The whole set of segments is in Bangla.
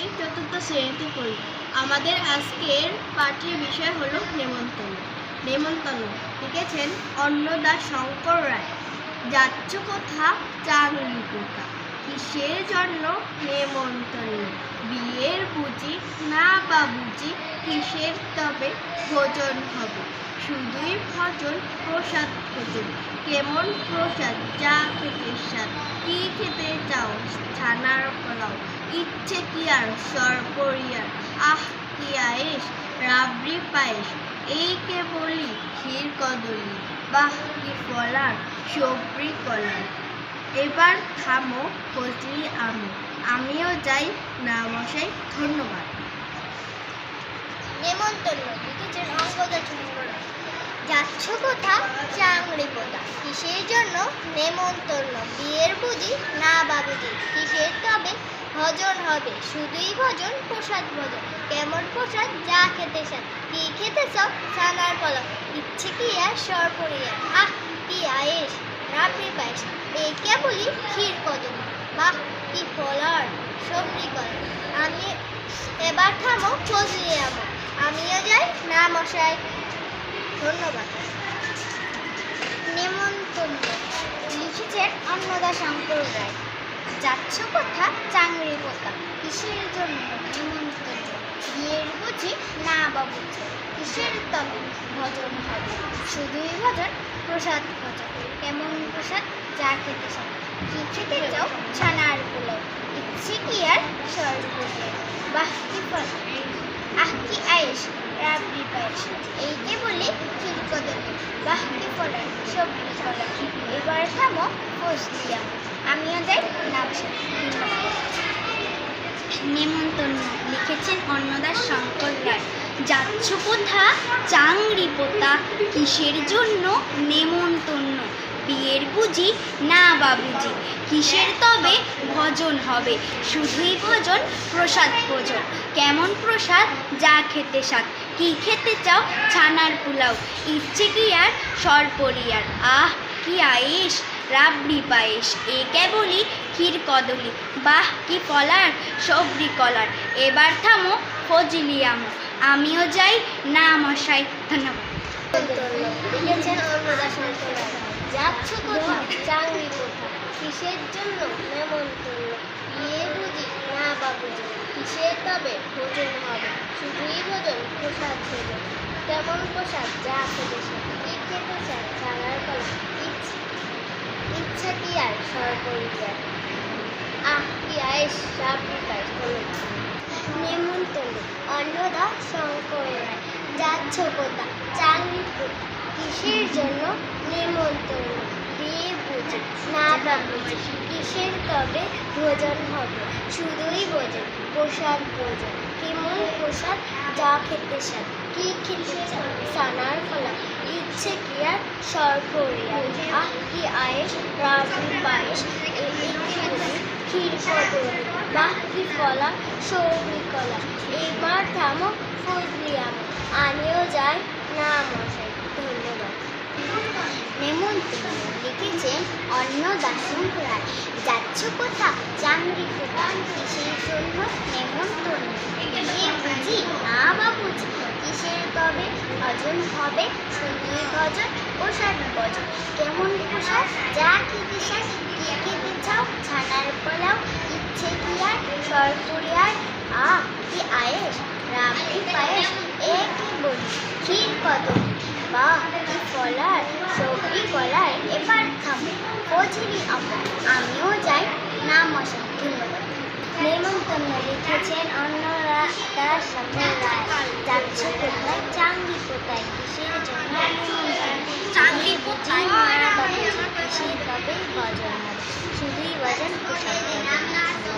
আমি চতুর্থ শ্রেণীতে পড়ি। আমাদের আজকের পাঠের বিষয় হলো নেমন্তন্ন। নেমন্তন্ন, লিখেছেন অন্নদা শঙ্কর রায়। যাচ্ছ কোথা? চাংলি কোথা কিসের জন্য নেমন্তন্ন? বিয়ের বুঝি না বা বুঝি কিসের তবে ভোজন হবে? শুধুই ভজন প্রসাদ ভোজন কেমন প্রসাদ? যা খেতে স্বাদ। কি খেতে চাও? ছানার পোলাও। ইচ্ছে কি আর? সরপরিয়ার। আহ, কি আয়েস রাবড়ি পায়েস এই কে বলি? ক্ষীর কদলি। বাহ, কি ফলার! সবরি কলার। এবার থামো ফজলি আমি। আমিও যাই। না মশাই, ধন্যবাদ। নেমন্তন্ন। লিখেছেন অঙ্গদ চন্দ্র যাচ্ছ কোথা চাংড়ি কোথা কিসের জন্য? নেমন্তন্ন। বিয়ের বুঝি না বাবুজি। কিসের তবে? ভজন হবে। শুধুই ভজন, প্রসাদ ভজন। কেমন প্রসাদ? যা খেতে চান কি খেতে চাও? ছানার পলক ইচ্ছে কি আর সরপরিয়া আহ, কি আয়েস? রাবড়ি পায়েস। এই কেবলই ক্ষীর কদম। বাহ, কি ফলার সবরি কলার আমি এবার থামো, ফজলি আমো। আমিও যাই, না মশাই। ধন্যবাদ। নেমন্তন্ন লিখেছেন অন্নদা শঙ্কর রায় যাচ্ছ কথা চাংড়ি কোথা কিসের জন্য নেমন্তন্ন? বিয়ের বুঝি না বাবুজি কিসের তবে ভজন হবে? শুধুই ভজন, প্রসাদ ভজন। কেমন প্রসাদ? যা খেতে চাও। কি খেতে চাও? ছানার পোলাও। ইচ্ছে কি আর সর্বদে বাহ, কি ফল। আহ, কি আয়েস এইকে বলি ক্ষীরকদলি বাহ কি ফলার সবজি ফলার এবার থামো আমিও যাই নেমন্তন্ন লিখেছেন অন্নদাস শঙ্কর রায়। যাচ্ছ কোথা? চাংড়ি পোতা কিসের জন্য? নেমন্তন্ন বিয়ের বুঝি না বাবুজি। কিসের তবে? ভজন হবে। শুধুই ভজন, প্রসাদ ভোজন। কেমন প্রসাদ? যা খেতে স্বাদ। কি খেতে চাও, ছানার পোলাও। ইচ্ছে কি আর? সরপরিয়ার আহ, কি আয়েস রাবড়ি পায়েস এ কেবলই ক্ষীর কদলি। বাহ, কি কলার? সবরি কলার। এবার থামো, ফজলি আমো। আমিও যাই, না মশাই। ধন্যবাদ। যাচ্ছ কোথা কিসের জন্য? বিয়ে বুঝি না বাবুজি কিসের তবে ভোজন হবে, শুধুই ভোজন, প্রসাদ ভোজন। কেমন প্রসাদ যা খেতে চান কি খেতে চান ছানার কলা ইচ্ছে কি আর সরপরিয়ার আহ, কি আয়েস পায়েস নেমন্তন্ন, অন্নদা শঙ্কর রায় যাচ্ছ কোথা? চাকরি কোথা কিসের জন্য? নেমন্তন্ন। বিয়ে বুঝি না বা বুঝি, কিসের তবে ভোজন হবে। শুধুই ভোজন, প্রসাদ ভোজন কেমন প্রসাদ যা খেতে চান কি খেতে সানার ফলা, ইচ্ছে কি আর সরপরিয়া আহ, কি আয়েস? রাবড়ি পায়েস ক্ষীর কদলি, বাহ, কি ফলা সৌরি কলা। এবার থামো ফজলি আমো। আমিও যাই না মশাই, ধন্যবাদ। নেমন্তন্ন লিখেছেন অন্নদাসন রায় যাচ্ছ কোথা? চাংড়ি কোথা কিসের জন্য? নেমন্তন্ন। বিয়ে বুঝি? না বা বুঝি? কিসের তবে ভজন হবে? শুধুই ভজন, প্রসাদ ভজন। কেমন প্রসাদ? যা খেতে চাস কি খেতে চাও? ছানার পোলাও, ইচ্ছে কি আর? সরপুরিয়ার আহ, কি আয়েস রাবড়ি পায়েস এ কি বলি ক্ষীর কত বাহ কি ফলার সবরি কলার এবার থামো ফজলি আমার আমিও যাই না মশা ধন্যবাদ নেমন্তন্ন লিখেছেন অন্যরা তার সাথে যাচ্ছে কোথায় চাঙ্গি কোথায় কিসের জন্য চাঙ্গি কোথায় কিসের ভজন হবে শুধুই প্রসাদ নেমন্ত্রণ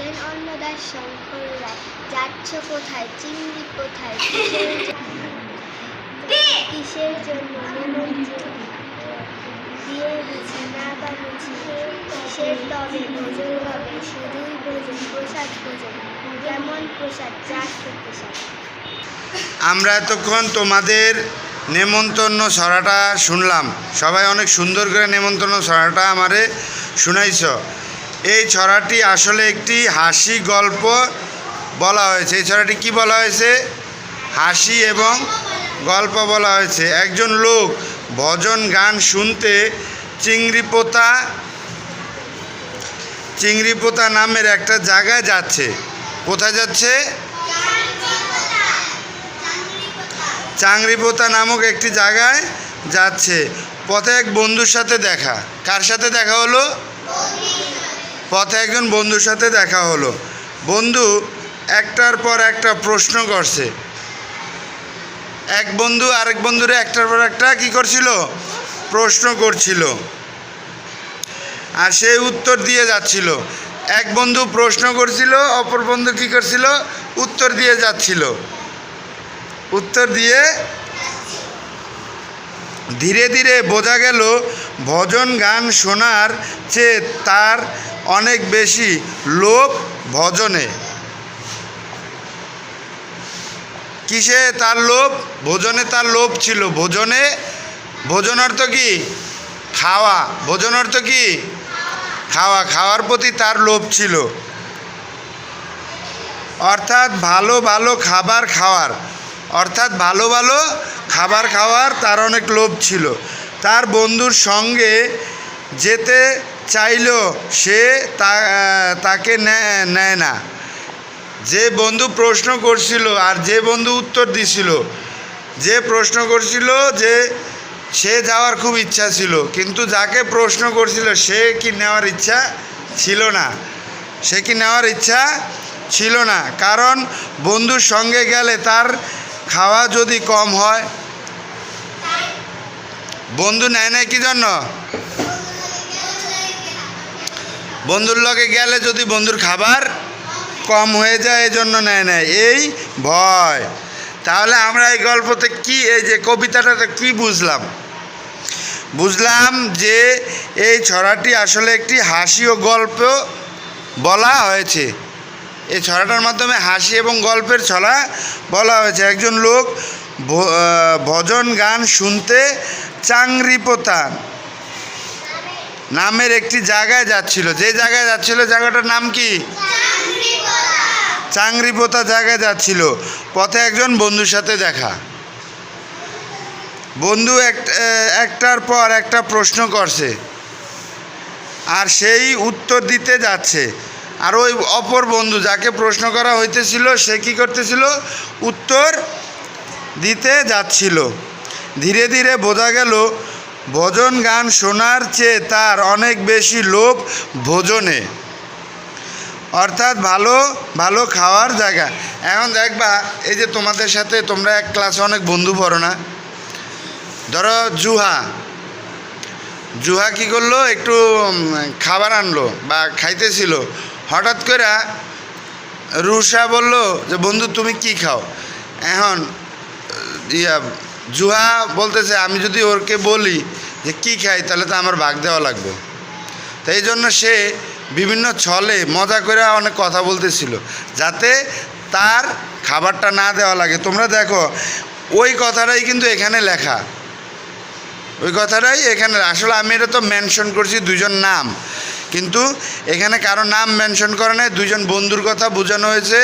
লিখেছেন অন্নদাস শঙ্কর রায় যাচ্ছ কোথায়? চিংড়ি কোথায়? কিসের জন্য- কিসের জন্য? নেমন্ত্রণ দিয়ে বুঝি না বা কিসের তবে? ভোজন হবে শুধুই ভোজন প্রসাদ ভোজন। কেমন প্রসাদ? যা খেতে আমরা এতক্ষণ তোমাদের নেমন্তন্ন ছড়াটা শুনলাম। সবাই অনেক সুন্দর করে নেমন্তন্ন ছড়াটা আমারে শুনাইছ। এই ছড়াটি আসলে একটি হাসি গল্প বলা হয়েছে। এই ছড়াটি কি বলা হয়েছে? হাসি এবং গল্প বলা হয়েছে। একজন লোক ভজন গান শুনতে চিংড়ি পোতা চিংড়ি পোতা নামের একটা জায়গায় যাচ্ছে। কোথায় যাচ্ছে? চাংরিপোতা নামক একটি জায়গায় যাচ্ছে। পথে এক বন্ধুর সাথে দেখা। কার সাথে দেখা হলো? পথে একজন বন্ধুর সাথে দেখা হলো। বন্ধু একটার পর একটা প্রশ্ন করছে। এক বন্ধু আরেক বন্ধুরে একটার পর একটা কি করছিল? প্রশ্ন করছিল। আর সে উত্তর দিয়ে যাচ্ছিল। এক বন্ধু প্রশ্ন করছিল, অপর বন্ধু কি করছিল? উত্তর দিয়ে যাচ্ছিল। উত্তর দিয়ে ধীরে ধীরে বোঝা গেল, ভজন গান শোনার চেয়ে তার অনেক বেশি লোভ ভজনে। কিসে তার লোভ? ভোজনে তার লোভ ছিল। ভোজনে? ভোজন অর্থ কি? খাওয়া। ভোজন অর্থ কি? খাওয়া। খাওয়ার প্রতি তার লোভ ছিল। অর্থাৎ ভালো ভালো খাবার খাওয়ার। অর্থাৎ ভালো ভালো খাবার খাওয়ার তার অনেক লোভ ছিল। তার বন্ধুর সঙ্গে যেতে চাইলো, সে তাকে নেয় না। যে বন্ধু প্রশ্ন করছিল আর যে বন্ধু উত্তর দিছিল, যে প্রশ্ন করছিল যে সে যাওয়ার খুব ইচ্ছা ছিল, কিন্তু যাকে প্রশ্ন করছিল সে কি নেওয়ার ইচ্ছা ছিল না। সে কি নেওয়ার ইচ্ছা ছিল না, কারণ বন্ধুর সঙ্গে গেলে তার খাওয়া যদি কম হয়। বন্ধু নেয় না কি জন্য? বন্ধুর লগে গেলে যদি বন্ধুর খাবার কম হয়ে যায় এই জন্য নেয় নেয় এই ভয়। তাহলে আমরা এই গল্পতে কি, এই যে কবিতাটাতে কি বুঝলাম? বুঝলাম যে এই ছড়াটি আসলে একটি হাসি ও গল্প বলা হয়েছে। এই ছড়াটার মাধ্যমে হাসি এবং গল্পের ছড়া বলা হয়েছে। একজন লোক ভজন গান শুনতে চাংরিপোতা নামের একটি জায়গায় যাচ্ছিল। যে জায়গায় যাচ্ছিল, জায়গাটার নাম কি? চাংরিপোতা জায়গায় যাচ্ছিল। পথে একজন বন্ধুর সাথে দেখা। বন্ধু এক একটার পর একটা প্রশ্ন করছে। আর সেই উত্তর দিতে যাচ্ছে। আর ওই অপর বন্ধু যাকে প্রশ্ন করা হইতেছিল, সে কি করতেছিল? উত্তর দিতে যাচ্ছিল। ধীরে ধীরে বোঝা গেল ভজন গান শোনার চেয়ে তার অনেক বেশি লোভ ভোজনে। অর্থাৎ ভালো ভালো খাওয়ার জায়গা। এখন দেখবা, এই যে তোমাদের সাথে তোমরা এক ক্লাসে অনেক বন্ধু পড়ো না? ধরো জুহা। জুহা কি করল? একটু খাবার আনলো বা খাইতেছিল। হঠাৎ করে রুষা বলল যে, বন্ধু, তুমি কি খাও? এখন, ইয়া জুহা বলতেছে, আমি যদি ওরকে বলি যে কি খাই, তাহলে তো আমার ভাগ দেওয়া লাগবে। তো এই জন্য সে বিভিন্ন ছলে মজা করে অনেক কথা বলতেছিল, যাতে তার খাবারটা না দেওয়া লাগে। তোমরা দেখো, ওই কথাটাই কিন্তু এখানে লেখা। ওই কথাটাই এখানে, আসলে আমি এটা তো মেনশন করছি দুজন নাম। কিন্তু এখানে কারও নাম মেনশন করে নাই দুজন বন্ধুর কথা বোঝানো হয়েছে।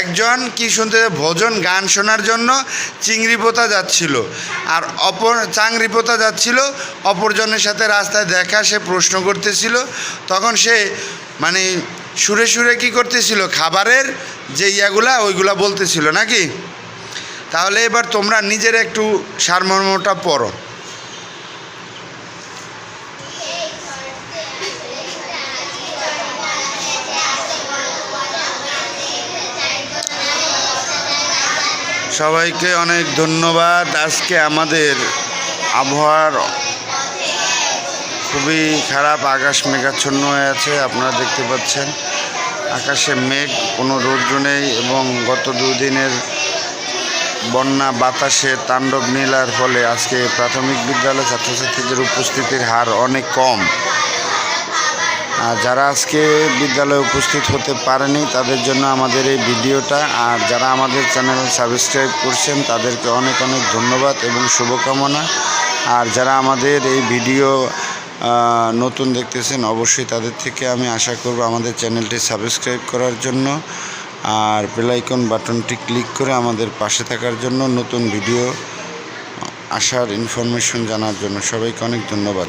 একজন কি শুনতে ভজন গান শোনার জন্য চিংড়ি পোতা যাচ্ছিল, আর অপর চাংড়ি পোতা যাচ্ছিল, অপরজনের সাথে রাস্তায় দেখা, সে প্রশ্ন করতেছিল। তখন সে মানে সুরে সুরে কি করতেছিল? খাবারের যে ইয়াগুলা, ওইগুলা বলতেছিল নাকি? তাহলে এবার তোমরা নিজের একটু সারমর্মটা পড়ো। সবাইকে অনেক ধন্যবাদ। আজকে আমাদের আবহাওয়ার খুবই খারাপ, আকাশ মেঘাচ্ছন্ন হয়ে আছে, আপনারা দেখতে পাচ্ছেন। আকাশে মেঘ, কোনো রৌদ্র নেই এবং গত দুদিনের বন্যা, বাতাসে তাণ্ডব নীলার ফলে আজকে প্রাথমিক বিদ্যালয় ছাত্রছাত্রীদের উপস্থিতির হার অনেক কম। আর যারা আজকে বিদ্যালয়ে উপস্থিত হতে পারেনি, তাদের জন্য আমাদের এই ভিডিওটা। আর যারা আমাদের চ্যানেল সাবস্ক্রাইব করছেন, তাদেরকে অনেক অনেক ধন্যবাদ এবং শুভকামনা। আর যারা আমাদের এই ভিডিও নতুন দেখতেছেন, অবশ্যই তাদের থেকে আমি আশা করব আমাদের চ্যানেলটি সাবস্ক্রাইব করার জন্য। আর বেলাইকন বাটনটি ক্লিক করে আমাদের পাশে থাকার জন্য নতুন ভিডিও আসার ইনফরমেশন জানার জন্য সবাইকে অনেক ধন্যবাদ।